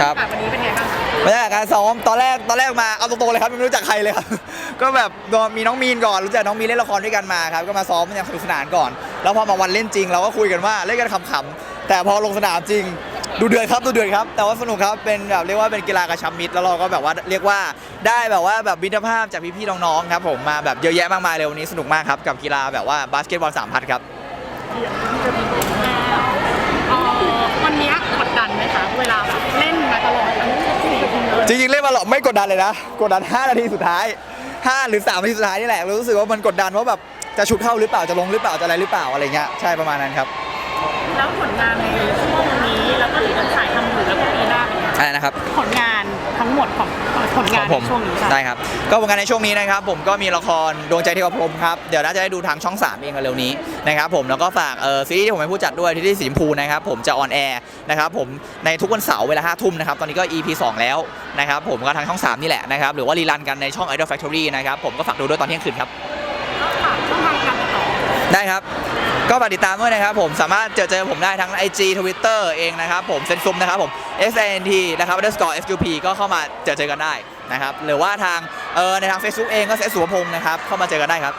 ครับบรรยากาศวันนี้เป็นไงบ้างคะบรรยากาศการซ้อมตอนแรกตอนแรกมาเอาตรงๆเลยครับยังไม่รู้จักใครเลยครับ ก็แบบมีน้องมีนก่อนรู้จักน้องมีนเล่นละครด้วยกันมาครับก็มาซ้อมอย่างสนุกสนานก่อน แล้วพอมาวันเล่นจริง เราก็คุยกันว่าเล่นกันขำๆแต่พอลงสนามจริงดูเดือดครับดูเดือดครับ แต่ว่าสนุกครับเป็นแบบเรียกว่าเป็นกีฬากระชับมิตรแล้วเราก็แบบว่าเรียกว่าได้แบบว่าแบบมิตรภาพจากพี่ๆน้องๆครับผมมาแบบเยอะแยะมากมายเลยวันนี้สนุกมากครับกับกีฬาแบบว่าบาสเกตบอลสามพันครับ เอ่อวันนี้กดดันไหมคะเวลาแบบเล่นมาตลอดทั้งสี่ทีมเลย จริงๆเล่นมาหรอกไม่กดดันเลยนะ กดดัน 5 นาทีสุดท้าย 5 หรือ 3 นาทีสุดท้ายนี่แหละเรารู้สึกว่ามันกดดันว่าแบบจะชุดเข้าหรือเปล่าจะลงหรือเปล่าจะอะไรหรือเปล่าอะไรเงี้ยใช่ประมาณนั้นครับแล้วผลงานในช่วงนี้แล้วก็หรือจะถ่ายทำอยู่แล้วก็ปีหน้าเป็นไง อะไรนะครับ ผลงาน ทั้งหมดของผลงานของผมในช่วงนี้ค่ะ ได้ครับ ก็ผลงานในช่วงนี้นะครับ ผมก็มีละครดวงใจเทวพรหมครับ เดี๋ยวน่าจะได้ดูทางช่อง 3 เองเร็วๆนี้นะครับผม แล้วก็ฝากเอ่อซีรีส์ที่ผมเป็นผู้จัดด้วยที่ที่สีชมพูนะครับผมจะออนแอร์นะครับผมในทุกวันเสาร์เวลา5ทุ่มนะครับ ตอนนี้ก็ EP 2 แล้วนะครับผมก็ทางช่อง 3 นี่แหละนะครับ หรือว่ารีรันกันในช่อง Idol Factory นะครับผมก็ฝากดูด้วยตอนเที่ยงคืนครับ ก็ฝากช่องทางการติดต่อ ได้ครับ ก็ฝากติดตามด้วยนะครับผมสามารถเจอเจอผมได้ทั้ง IG Twitter เองนะครับผมเซนซุมนะครับผม S N T นะครับ underscore S U P ก็เข้ามาเจอเจอกันได้นะครับหรือว่าทางเออในทาง Facebook เองก็เซนสุวพงศ์นะครับเข้ามาเจอกันได้ครับ